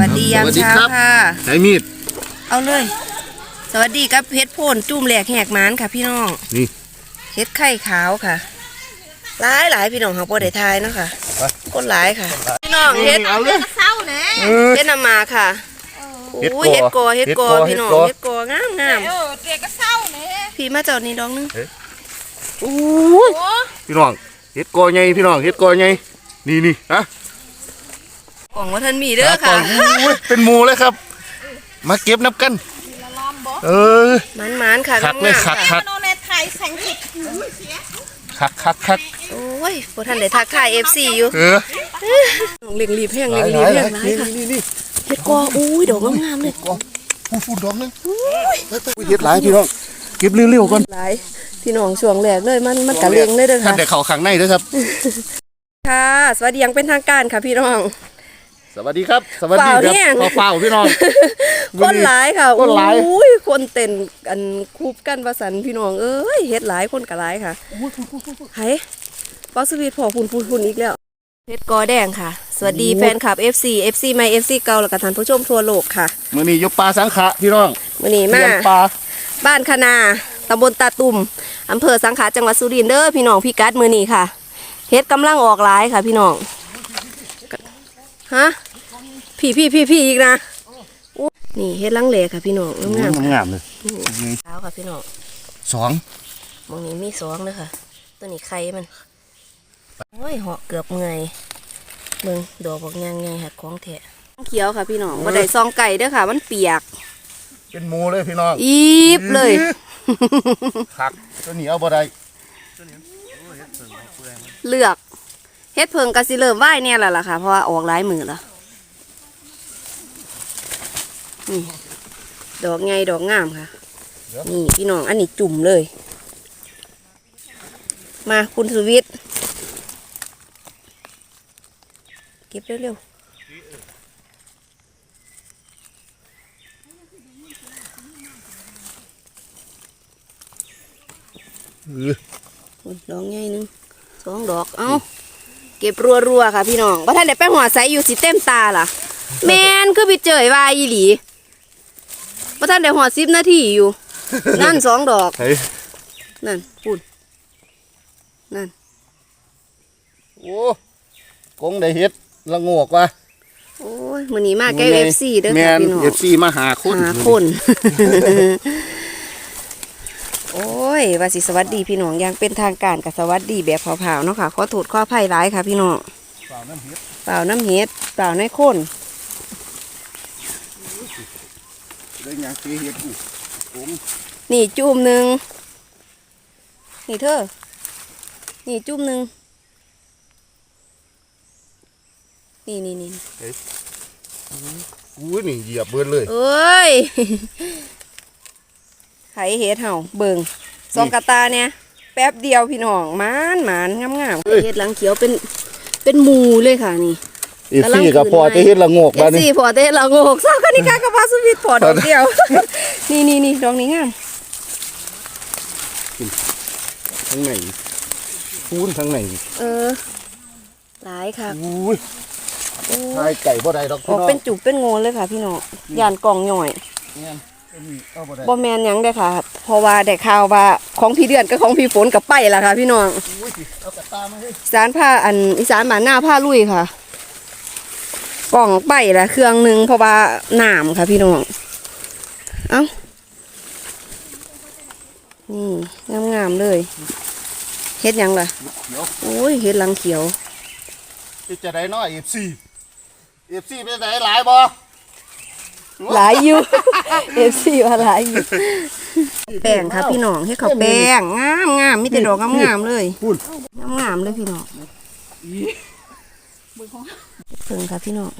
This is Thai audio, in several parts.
คันค่ะสวัสดียามสวัสดีเช้าครับค่ะ ใช้มีด เอาเลย สวัสดีกับเพชรโพนจุ่มแหลกแหกหมานค่ะ พี่น้องนี่เฮ็ดไข่ขาวค่ะ หลายหลายพี่น้องเขาบ่ได้ทายเนาะค่ะคนหลายค่ะ พี่น้องเฮ็ดเอาเลยเศร้าแน่เออเฮ็ดนำมาค่ะเฮ็ดอุ้ยเฮ็ดกอเฮ็ดกอเฮ็ดกอพี่น้องเฮ็เฮ็ดดกกอองามงามเออเด็กก็เศร้าแน่พี่มาเจ้านี่ดองนึงเอ๊ะอู้ยโอ้พี่น้องเฮ็ดกอใหญ่พี่น้องเฮ็ดกอใหญ่นี่นี่ฮะ กล่องว่าท่านมีเด้อค่ะอุ้ยเป็นหมูเลยครับ มาเก็บนับกันละลอมบ่เออมันมันๆค่ะคักเลยงามๆคักค่ะโนเนไทยแสงจิตเสียคักคักคักโอ้ยบ่ทันได้ทักทาย FC อยู่เออน้องเล็งรีบแห้งเล็งรีบแห้งหลายนี่ค่ะนี่นี่เฮ็ดกออุ้ยดอกงามๆเลยกอฟูฟูดอกนึงไปไปเฮ็ดหลายพี่น้องเก็บเร็วๆก่อนหลายพี่น้องช่วงแรกเลยมันมันกะเล็งเลยเด้อท่าค่ะนได้เข้าข้างในเด้อครับค่ะสวัสดีอยังเป็นทางการค่ะพี่น้อง สวัสดีครับ สวัสดีเปล่าคเนี่ยรับเปล่าๆพี่น้อง คนหลายค่ะคนหลายอุ้ยคนเต้นกันคูบกันประสันพี่น้องเอ้ยเฮ็ดหลายคนกะหลายค่ะไห้บอสวีทพอพุ่นพุ่นพุ่นอีกแล้วเพชรกอแดงค่ะ สวัสดีแฟนคลับ FC FC ใหม่ FC เก่าแล้วก็ท่านผู้ชมทั่วโลกค่ะมื้อนี้อยกปลาสังขะพี่น้องวันนี้เลี้มายงปลาบ้านคณาตำบลตาตุ่มอำเภอสังขะจังหวัดสุรินทร์เด้อพี่น้องพี่กัดมือนี้ค่ะเฮ็ดกำลังออกหลายค่ะพี่น้อง ฮะพี่พี่พี่พี่อีกนะอุ๊ยนี่เฮ็ดลังเลค่ะพี่น้องงามงามๆเลยๆเช้าค่ะพี่น้องสองมองนี้มีสองเลยค่ะ ตัวนี้ไข่มันโอ้ยเหาะเกือบเมื่อยเบิ่งดอกบอกยังไงค่ะของแท้เขียวค่ะพี่น้องบ่ได้ซองไก่เด้อค่ะ มันเปียก เป็นหมูเลยพี่น้องอีบเลยคักตัวนี้เอาบ่ได้เลือก เฮ็ดเพิงกะสิเริ่มไหวเนี่ยแหละล่ะค่ะ เพราะว่าออกหลายมือแล้วนี่ดอกไงดอกงามค่ะ นี่พี่น้องอันนี้จุ่มเลย มาคุณสุวิทย์เก็บเร็วเออๆอุ๊ยดอกใหญ่หนึงสองดอก เอ้า เก็บรัวๆค่ะพี่น้องว่าท่านได้ไปหัวใสอยู่สิเต็มตาล่ะ แมนคือไปเจยว่าอีหลีว่าท่านได้หัวสิบนาทีอยู่ นั่นสองดอก เฮ้ยนั่นพูดนั่น โอ้กงได้เฮ็ดละโงกว่ะโอ้ยมื้อนี้มาใกล้เอฟซีเด้อแมค่ะนพี่น้องเอฟซีมาหาคนหาคนโอ้ย ว่าสิสวัสดีพี่น้องอย่างเป็นทางการกับสวัสดีแบบเผาๆเนาะค่ะขอโทษขออภัยร้ายค่ะ พี่น้องเปล่าน้ำเฮ็ดเปล่าน้ำเฮ็ดเปล่าในคนได้หยังสิเฮ็ดอยู่ผมนี่จุ่มหนึ่งนี่เธอนี่จุ่มหนึ่งนี่นี่นี่อุ้ยนี่เหยียบเบิดเลยเอ้ยไข่เฮ็ดเห่าเบิง สองกระตาเนี่ยแป๊บเดียวพี่น้องหมานหมานงามงามๆเฮ็ดหลังเขียวเป็นเป็นหมูเลยค่ะนี่เอฟซีก็พอจะเฮ็ดละโงกเอบ้าฟนี้ซีพอเต้ละโงกสาวกันิกากระพาสวิตพอดอกเดียว นี่นี่นี่ดอกนี้งามทั้งไหนพูนทั้งไหนเออ หลายค่ะอุ้ยโอ้ทายไก่บ่ได้ดอกอพี่อกน้องเป็นจุกเป็นโงนเลยค่ะพี่น้องยานกล่องหน่อยเนี่ยอันนี้เอา บ่ได้บ่แมนหยังเด้อค่ะ เพราะว่าได้ข่าวว่าของพี่เดือนกับของพี่ฝนกับไปล่ะค่ะ พี่น้องอุ้ยสิเอากระตามาให้อีสานผ้าอันอีสานบ้านหน้าผ้าลุยค่ะ กล่องไปละเครื่องหนึ่งเพราะว่าหนามค่ะ พี่น้อง เอ้า นี่งามๆเลย เฮ็ดหยังล่ะเดี๋ยวโอ้ยเฮ็ดหลังเขียวสิจะได้น้อย FC FC เป็นไดหลายบ่ หลายอยู่เอฟซีว่าหลายอยู่แป้งค่ะพี่น้องให้เขาวแป้งงามงามมีแต่ดอกงามงามๆเลยพูนงามงามๆเลยพี่น้องเพิ่งค่ะพี่น้อง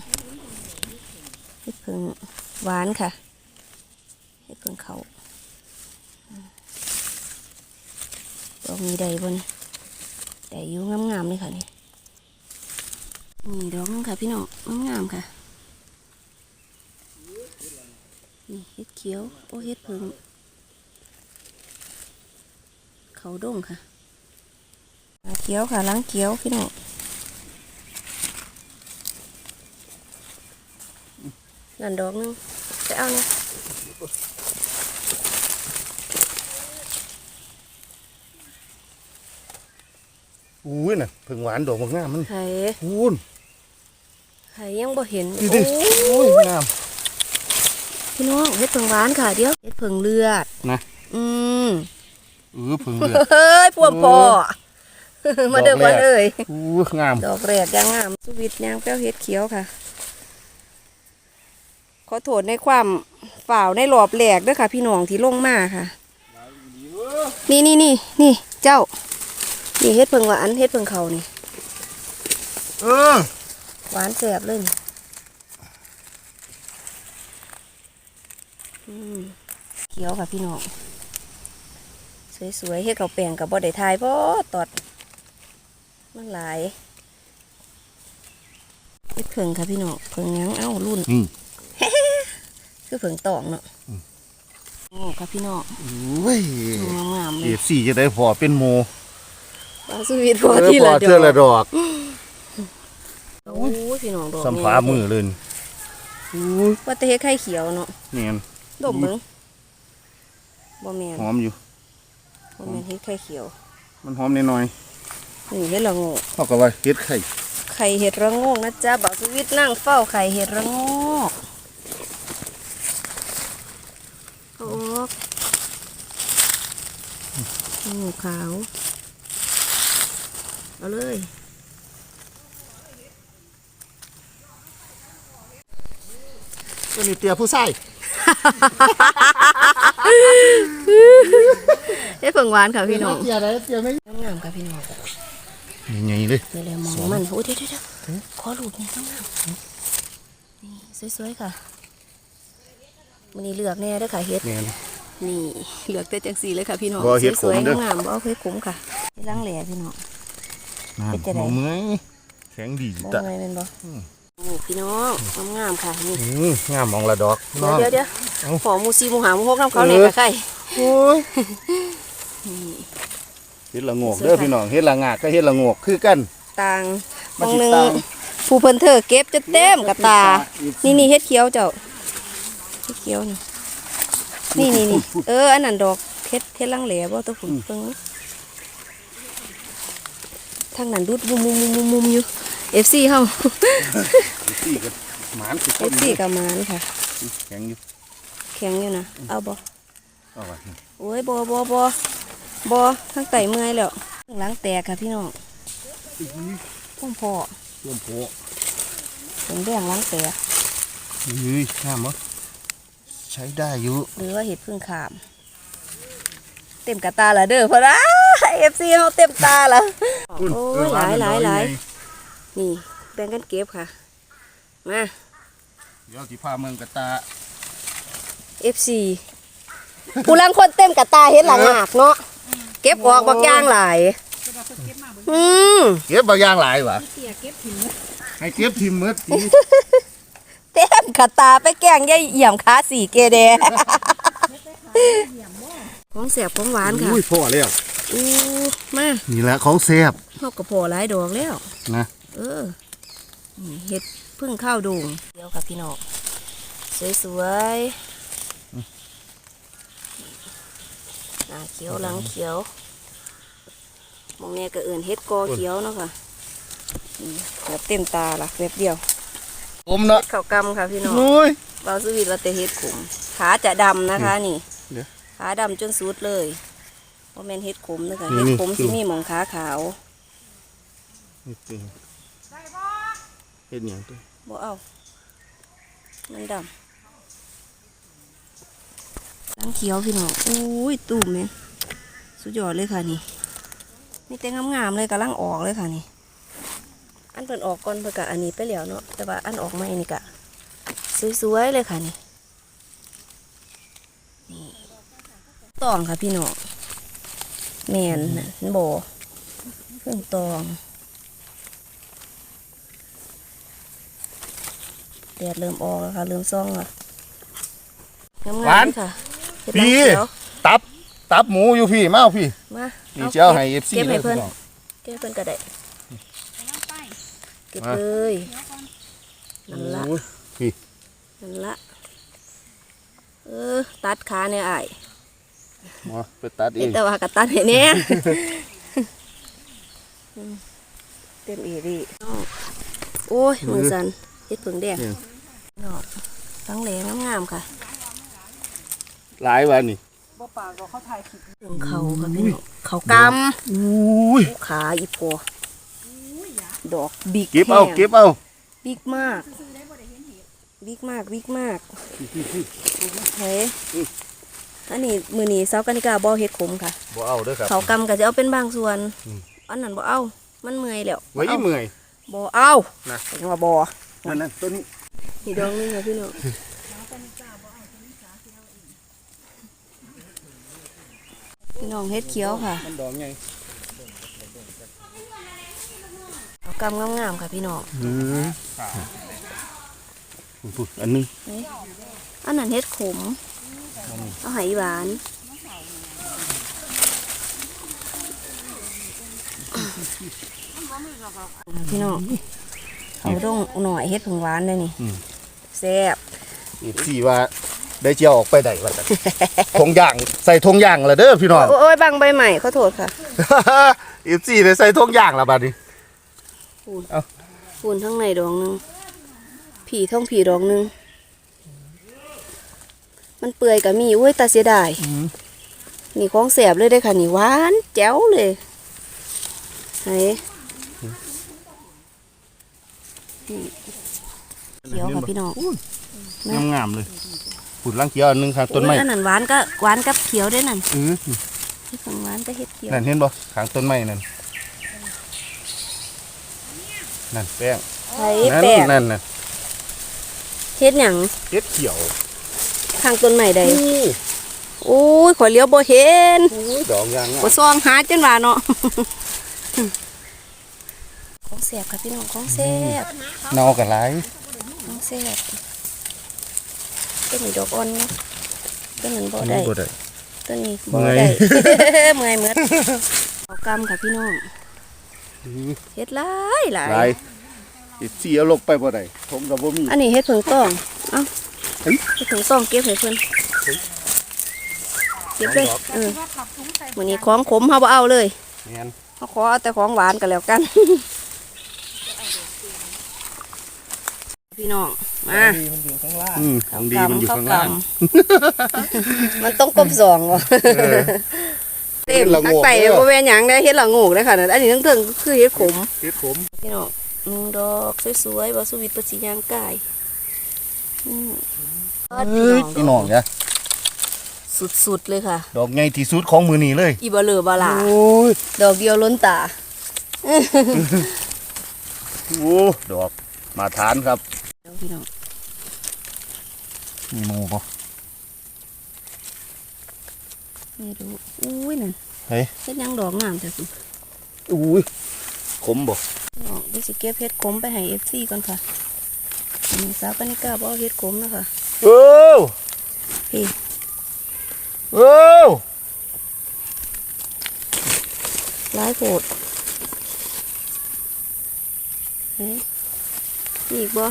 เฮ็ดเพิ่งหวานค่ะเฮ็ดเพิ่งเขาดอกมีใดบนแต่อยู่งามงามๆเลยค่ะนี่นี่ดอกนึงค่ะพี่น้องงามงามๆค่ะ นี่เห็ดเขียว โอ้เห็ดเพิงเขาดงค่ะหลังเขียวค่ะหลังเขียวพี่น้องนั่นดอกหนึงไปเอาเนี่ยอุ้ยน่ะเพิ่งหวานดอกมะงามมันไห้พูนไห้ยังบ่เห็นดูดิโอ้โอ้ยยงาม พี่น้องเฮ็ดเผิงหวานค่ะเดี๋ยวเฮ็ดเผิงเลือดนะอืมเออเพิ่งเลือดเฮ้ยพวกพ่อมาเด้อดอกแรมากเลยอู้งามดอกแรกยางงามสุวิตยางแป้วเฮ็ดเขียวค่ะ ขอโทษในความฝ่าวในรอบแรกเด้วยค่ะ พี่น้องที่ลงมาค่ะ นี่นี่นี่นี่เจ้า นี่เฮ็ดเพิงหวานเฮ็ดเพิงเขานี่เออหวานแสบเลยนี่อืม เขียวค่ะพี่น้อง สวยๆเฮ็ดเขาวแปลงกับบ่ได้ทายเพราะตอด มันหลายเฮ็ดเพิงค่ะพี่น้องเพิงหยังเอ้ารุ่นนี่คือเพิงตองเนาะโอ้ค่ะพี่น้องอุ้ยงามๆเลเอยฟซีจะได้พอเป็นโมปลาสวีทพอเออที่พอละดเชื่อละอกดอกโอ้ยพี่น้องดอกสัมผามือเลยอุ้ยว่าแต่เฮ็ดไข่เขียวเนาะเนียน ดมเบิ่งบ่แม่นหอมอยู่ บ่แม่นเฮ็ดไข่เขียว มันหอมนิดหน่อยนี่เฮ็ดละโงกเท่ากับว่าเฮ็ดไข่ ไข่เห็ดระโงกนะจ๊ะบ่าวสวิตนั่งเฝ้าไข่เห็ดระโงกโอ้โงูขาว เอาเลยก็นี่เตียผู้ใส่ เฮ็ดเพิ่งหวานค่ะพี่น้องเตียอะไรเตียไม่งามค่ะพี่น้องใหญ่ๆเลยนี่แหละมองมันโอ้ยเดี๋ยวเดี๋ยวเดี๋ยวขอรูปนี่งามนี่สวยๆค่ะมันนี้เลือกแน่ด้อค่ะเฮ็ดนี่เหลือกแต่จังสีเลยค่ะพี่น้องสวยๆงามบ่เอาเฮ็ดขมค่ะล้างแหล่พี่น้องเป็นจังได๋หอมเมื่อยแข็งดีบ่ตะไงเป็นบ่ โอ้พี่น้องงามๆค่ะนี่อืมงามมองละดอกเดี๋ยวเดี๋ยวเดี๋ยวเอาขอหมูซีหมูหาหมูฮกน้ำเขาเนี่ยเออค่ะใครโอ้ยเฮ็ดละโงกเด้อพี่น้องเฮ็ดละงากก็เฮ็ดละโงกคือกันต่างมันบางสิหนึงต่างผู้เพิ่นเธอเก็บจะเต็มกับตาอีกนี่นี่เฮ็ดเขียวเจ้าเฮ็ดเขียวนี่นี่นี่นี่เอออันนั้นดอกเฮ็ดเฮ็ดลังแหล่บ่ตัวฝุ่นเพิ่งทางนั้นดูดมุมมุมมุมมุมมุ มอยู่ FC เฮาสี่กันหมานสิต้น FC กับมานค่ะ แข็งอยู่แข็งอยู่นะเอาบ่เอาไว้โอ้ยบ่บ่บ่บ่ทั้งไตเมื่อยแล้วทั้งหลังแตกค่ะพี่น้องพุ่มพอร่วมโพเป็นแดงหลังแตกเฮ้ยงามมั้ใช้ได้อยู่หรือว่าเห็ดพึ่งขาม เต็มกระตาละเด้อพอนะเอฟซีเขาเต็มตาละโอ้ยหลายหลายหลาย นี่แบ่งกันเก็บค่ะ มา เดี๋ยวสิพาเมืองกระตาเอฟซีผู้ลังคนเต็มกระตาเห็ดหลังหากเนาะเก็บออกบักอย่างหลายอืมเก็บบางอย่างหลายวะให้เก็บทิมมืดทีเต็มกระตาไปแกล้งยายเอี่ยมขาสีเกเดของเสียบของหวานค่ะอุ้ยพ่อแล้วอู้มานี่แหละของแซ่บเฮากระพอหลายดอกแล้วนะ เออนี่เห็ดพึ่งข้าวโดุงเดี๋ยวค่ะพี่น้องสวยๆหน้าเขียวหลังเขียวหมองแน่ก็เอื่นเห็ดกอเขียวเนาะค่ะนี่แบบเต็มตาละแบบเดียวผมเนาะเห็ดข้าวกำค่ะพี่น้องนุ้ยเบาสวีทว่าแต่เห็ดขุม ขาจะดำนะคะนี่เดี๋ยวขาดำจนสุดเลยว่าแม่นเห็ดขมนะคะนี่เห็ดนี่ขมสิมีหมองขาขาวนี่จริง เฮ็ดหยังตัวบ่เอา มันดำลังเขียวพี่น้องอุ้ยตุ่มแม่นสุดยอดเลยค่ะนี่มีแต่งามๆเลยกำลังออกเลยค่ะนี่ อันเพิ่นออกก่อนเพิ่นกะอันนี้ไปแล้วเนาะแต่ว่าอันออกใหม่นี่กะสวยๆเลยค่ะนี่นี่ตองค่ะพี่น้องแมนน่ะนั่นบ่เพิ่งตอง แดดเริ่มออกแล้วค่ะ เริ่มซ่องแล้วงามหวาน ๆค่ะเฮ็ดพี่น้ำเขียวตับ ตับหมูอยู่พี่มาเอาพี่ มานี่เจ้าให้ FC เก็บให้ด้เพิ่นพี่น้อง เก็บให้เพิ่นก็ได้เก็บมา เลยนั่นละโอ้ยพี่นั่นละเออตัดขาเนี่ยอ้ายมาไปตัดเอเห็นงแต่ว่ากระตันเห็นเนี่ยเต็มอีรีโอ้ยมือสันเฮ็ดผึ่งแดงน อกตั้งแหลงงามๆค่ะหลายวันนี่ผึ่งเขาค่ะพี่น้องเขากอุ้ยำขาอีโพดอกบิ๊กเก็บเอาแห้งเก็บเอาบิ๊กมากบิ๊กมากบิ๊กมากเฮ้ยอันนี้มือนี้เสาวกันิกาบอเฮ็ดขมค่ะบ่เอาเด้อครับเขากำก็จะเอาเป็นบางส่วนอืมอันนั้นบ่เอา มันเมื่อยแล้วไว้บ่เอาเมื่อยบ่เอานะเป็นว่าบ่นั่นนั่นตัวนี้ นี่ดองนึงค่ะพี่น้องพี่น้องเฮ็ดเขียวค่ะมันดอกไงเขากำงามๆค่ะพี่น้องอืมปุ๊บอันนึงเฮ้ยอันนั้นเฮ็ดขมเอาไหหวานพี่น้องเขาต้องหน่อยเฮ็ดผงหวานเลยนี่ แซ่บอีกสี่ว่าได้เจียวออกไปได้ว่าจังทงย่างใส่ทงย่างละเด้อพี่น้องโอ้ยบางใบใหม่ขอโทษค่ะอีกสี่ได้ใส่ทงย่างละบัดนี้ปูนทั้งในดองหนึงผีท่องผีดองหนึงมันเปื่อยกับมีอุ้ยตาเสียดายนี่ของแสบเลยได้อค่ะนี่หวานแจ๋วเลยไหนนี่ เขียวค่ะพี่น้องงามงามๆเลยผุดลังเกียวอันหนึงครับต้นไม้โอ้ยอันนั้นหวานก็หวานกับเขียวด้วยนั่นเออเฮ็ดของหวานก็เฮ็ดเขียวนั่นเห็นบ่ขางต้นไม้นั่นนั่นแป้งไผ่นั่นแปะนั่นน่ะเฮ็ดหยังเฮ็ดเขียวข้างต้นไม้ใดอู้โอ้ยขอยเลี้ยวบ่เห็นหูดอกยางงามบ่ซองหาจนว่าเนาะของแซ่บค่ะพี่น้องของแซ่บเนากันหลายของแซ่บต้นนี้ดอกอ่อนเนาะต้นนั้นบ่อันได้นี้บ่ได้ต้นนี้บ่เมื่อยได้เมื่อยหมดเอากำค่ะพี่น้องอื้อเฮ็ดหลายหลายหลายอีกสี่เอาลงไปบ่ได้ผมก็บ่มีอันนี้เฮ็ดผึ่งต้องเอ้าเฮ้ยเฮ็ดผึ่งต้องเก็บให้เพิ่นเก็บเลยเออมื้อนี้ของขมเฮาบ่เอาเลยแม่นเขาขอเอาแต่ของหวานกันแล้วกัน พี่น้อง มาอืมของดีมันอยู่ข้างล่างำมันต้องกบสองวะเต็มเฮ็ดละโงทั้งกไตเด้อโบแวนหยังได้เฮ็ดละโงกได้ค่ะอันนี้ทั้งเทิงคือเฮ็ดขม เฮ็ดขมพี่น้องหนึ่งดอกสวยๆวาสุวิตประสิยางกายอืมเอ้ยพี่น้องจ้ะสุดๆเลยค่ะ ดอกใหญ่ที่สุดของมือนี้เลย อีบเลอบาลา โอ้ยดอกเดียวล้นตา โอ้ดอก มาทานครับเดี๋ยวพี่น้องมีหมูบ่ไม่รู้อุ้ยนั่นเฮ้ยเฮ็ดหยังดอกงามแต่สุดอุ้ยขมบ่พี่น้องเดี๋ยวสิเก็บเฮ็ดขมไปให้ FC ก่อนค่ะอันนี้สาวกนิกาบ่เอาเฮ็ดขมนะคะโอ้พี่โอ้หลายโพดเฮ้ย มีอีกบ่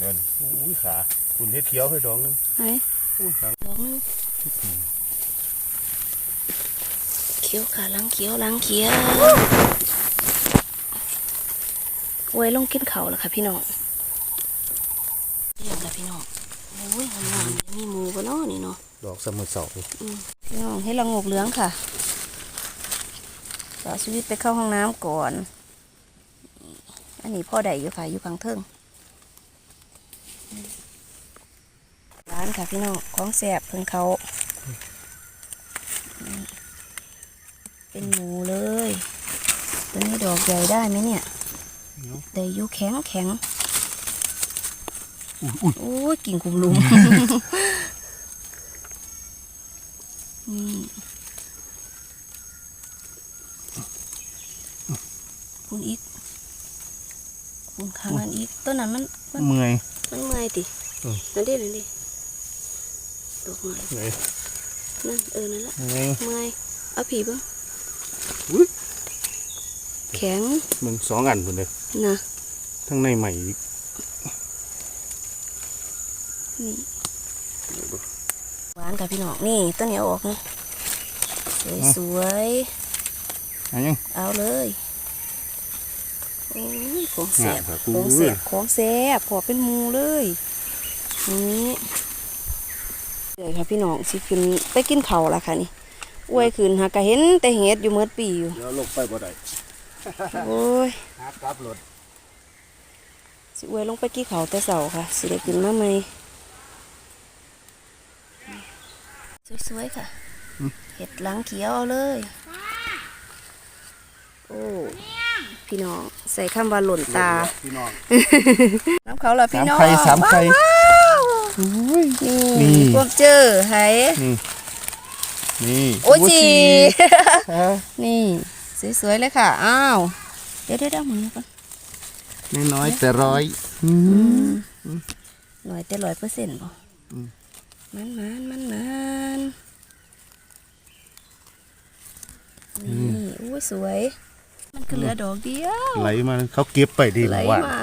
เดินอุ้ยขาคุณเฮ็ดเขียวให้ดอกหนึงเฮ้ยอุ้ยขาดอกหนึงเขียวค่ะหลังเขียวหลังเขียวไว้ลงกินเขาวแล้วค่ะพี่น้องเรียบแล้วพี่น้องโอ้ยงามๆมีหมูบ่เนาะนี่เนาะดอกเสมอเสาพี่น้องให้ละงกเหลืองค่ะสาวชีวิตไปเข้าห้องน้ำก่อน อันนี้พ่อใดอยู่ค่ะอยู่ข้างเทิงร้านค่ะพี่น้องของแสบเพิ่งเขา เป็นหมูเลย ตัวนี้ดอกใหญ่ได้ไหมเนี่ยแต่อยู่แข็งแข็งโอ้ยกิ่งคุมลุมนี่คุณอีกคุณข้าง นั้นอีกต้นนั้นมันมันเมื่อยมันเมื่อยติอืมนั่นดินั่นดิดอกไม้เมื่อยนั่นเออนั่นละเมื่อยเมื่อยเอาผีบ้างอุ๊ยแข็งมึงสองอันพุ่นเด้อนะทั้งในใหม่อีกอนี่หวานค่ะพี่น้องนี่ต้นเหนียวออกนี่สวยอันยังๆเอาเลย โอ้ยของแสบงามครับของแสบของแสบพอเป็นหมูเลยนี่เดี๋ยวค่ะพี่น้องสิขึ้นไปกินเขาวละค่ะนี่อวยขึ้นหากะเห็นแต่เห็ดอยู่เมื่อปีอยู่เดี๋ยวลงไปบ่ได้โอ้ยครับครับรถสิอวยลงไปกี่เขาแต่เสาค่ะ สิได้กินมาไหมสวยๆค่ะ เห็ดหลังเขียวเอาเลย โอ้ พี่น้อง ใส่คำว่าหล่นตา พี่น้อง น้ำเขาละพี่น้องสามไข่สามไข่ ว้าวนี่นี่พวกเจอไห้นี่โอ้จีฮะนี่ สวยๆเลยค่ะ อ้าว เดี๋ยวเดี๋ยวเดี๋ยวมือก่อนน้อยๆแต่ร้อย หน่อยแต่ร้อยเปอร์เซ็นต์บ่อืม มันมันมันมันนี่อุ้ยสวย มันก็เหลือดอกเดียวไหลมาเขาเก็บไปดีไหลว่ามา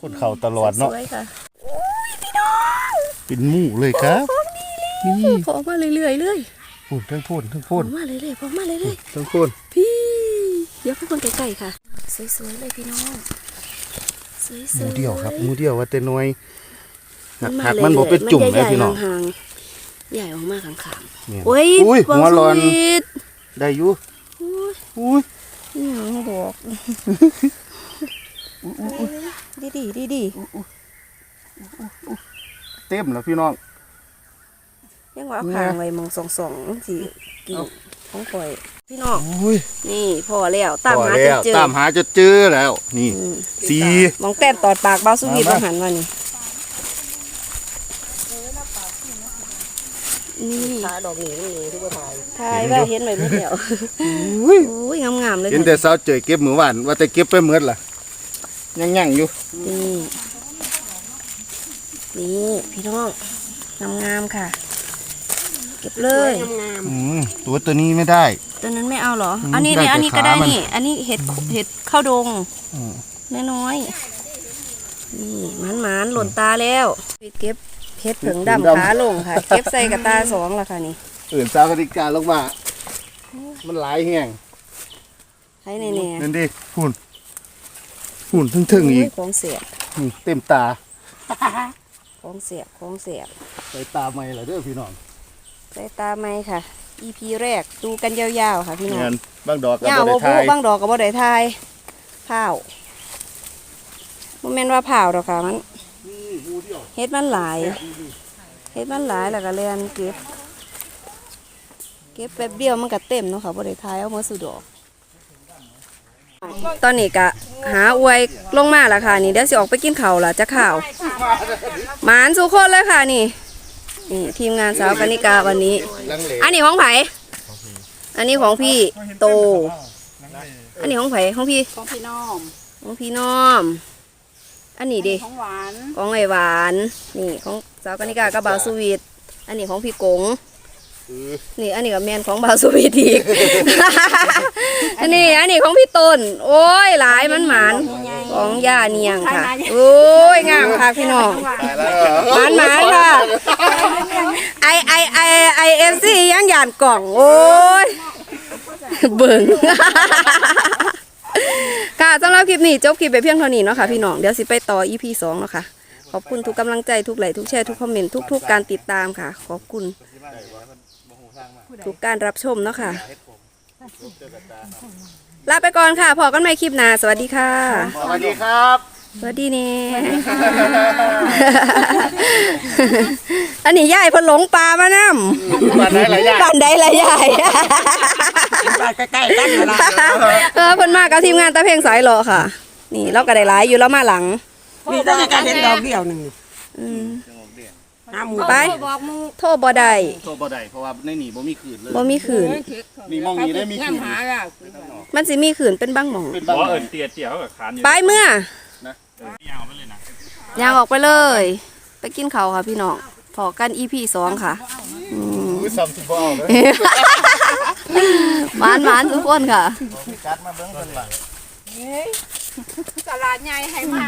คนเขาตลอดเนาะสวยๆค่ะโอ้ยพี่น้องเป็นหมู่เลยครับของดีเลยนี่พอมาเรื่อยๆเลยพูนทั้งพูนทั้งพพูอนมาเรื่อยๆพอมาเรื่อยทั้งพูนๆพี่เดี๋ยวพวกคนใกล้ๆค่ะ สวยๆเลยพี่น้องสวยหมูๆเดียวครับหมูเดียวว่าแต่น้อยหักาหักมันบ่เป็นจุ่มใหเลยญ่ๆพี่น้องห่างๆใหญ่ออกมาข้างเนี่ยๆโอ้ยอุ้ยหัวร้อนบางสวิตได้อยู่อุ้ยอุ้ย นี่หยังบอกดีดีดีดีเต็มแล้วพี่น้องๆยังว่าเอาข้างไว้มองสองสองสิกินของข่อยพี่น้องอุ้ยนี่พอแล้วตามหาพอจแล้นวเจอตามหาจะเจอแล้ว นี่อืมสี่มองแต้มตอดปากเบาสุวีมาบามาหันว่านี่ นี่ตาดอกหนีนี่ทุกคนถ่ายทายว่าเห็นไหมดแล้วอุ้ยโอ้ยงามๆเลยเห็นแต่สาวเจยเก็บมือวานว่าแต่เก็บไปเมื่อล่ะยังยังอยู่นี่นี่พี่น้องงามๆค่ะ เก็บเลยอืมตัวตัวนี้ไม่ได้ ตัวนั้นไม่เอาเหรอ อันนี้ได้นี่แต่อันนี้ก็ได้นี่ อันนี้เห็ดเห็ดข้าวดงน้อยๆนี่มันหมานๆหล่นตาแล้วเก็บ เห็ดผึ่งดำขาลงค่ะ เก็บใส่กับตาสองและค่ะนี่อื่นสาวกติกาลงมา มันหลายแห้งให้แน่ๆนั่นดิหุ่นหุ่นทึ่งๆอีกโยของเสียบนี่เต็มตาของเสียบของเสียบใส่ตาไม่ละเด้อพี่น้องใส่ตาไหมค่ะ EP แรกดูกันยาวๆค่ะพี่น้องเงินบางดอกกับยาวบ่บ่ได้บุทายบางดอกกับบ่ได้ทายเผาวบ่แม่นว่าเผาวดอกค่ะมัน เฮ็ดมันหลายเฮ็ดมันหลายแล้วก็เรียนเก็บ เก็บแป๊บเดียวมันก็เต็มเนาะค่ะบ่ได้ทายเอามาสู่ดอก ตอนนี้ก็หาอวยลงมาแล้วค่ะ นี่เดี๋ยวสิออกไปกินข้าวล่ะจะข้าวหมานสุคนเลยค่ะนี่ นี่ทีมงานสาวกนิกาวันนี้ลังเลอันนี้ของไผอันนี้ของพี่โต อันนี้ของไผของพี่ ของพี่น้องของพี่น้อม อันนี้ดิของหวานของไอหวาน นี่ของสาวกนิกากับบาวสวีทอันนี้ของพี่กงเออนี่อันนี้กับแมนของบาวสวีทอีกอันนี้อันนี้ของพี่ต้น โอ้ยหลายมันหมานของย่าเนียงค่ะ โอ้ยงามค่ะพี่น้องตายแล้วหมานหมานค่ะไอไอไอไอเอฟซียังหยานกล่อง โอ้ยเบิ่ง ค่ะสำหรับคลิปนี้จบคลิปไปเพียงเท่านี้เนาะค่ะพี่น้องเดี๋ยวสิไปต่อ EP สองเนาะค่ะขอบคุณทุกกำลังใจทุกไลค์ทุกแชร์ทุกคอมเมนต์ทุก ๆ การติดตามค่ะ ขอบคุณทุกการรับชมเนาะค่ะลาไปก่อนค่ะพอกันใหม่คลิปหน้าสวัสดีค่ะ สวัสดีครับ สวัสดีเน่อันนี้ยายเพนหลงปลามานำบ้านไหนหลายอย่างบ้านใดละยายใกล้ๆกันนะเออเพิ่นมากับทีมงานตะเพลงสายหล่อค่ะ นี่เราก็ได้หลายอยู่แล้วมาหลังมีแต่การเห็นดอกเดียวหนึ่งอืมห้าหมูไปโทษบ่ได้โทรบ่ได้เพราะว่าในนี่บ่มีขืนเลยบ่มีขืนนี่มองนี้ได้มีขืนมันสิมีขืนเป็นบางหม่องเป็นเพบางราะเอิญเตียเตียวกับคานอยู่ ไปเมื่อ ยาวไปเลยนะยางออกไปเลย ไปกินข้าวค่ะพี่น้องพอกัน EP สองค่ะอุ้ยซ้ำสิบ่เอาเลยหวานหวานทุกคนค่ะกัดมาเบิ่งเพิ่นว่าตลาดใหญ่ให้มา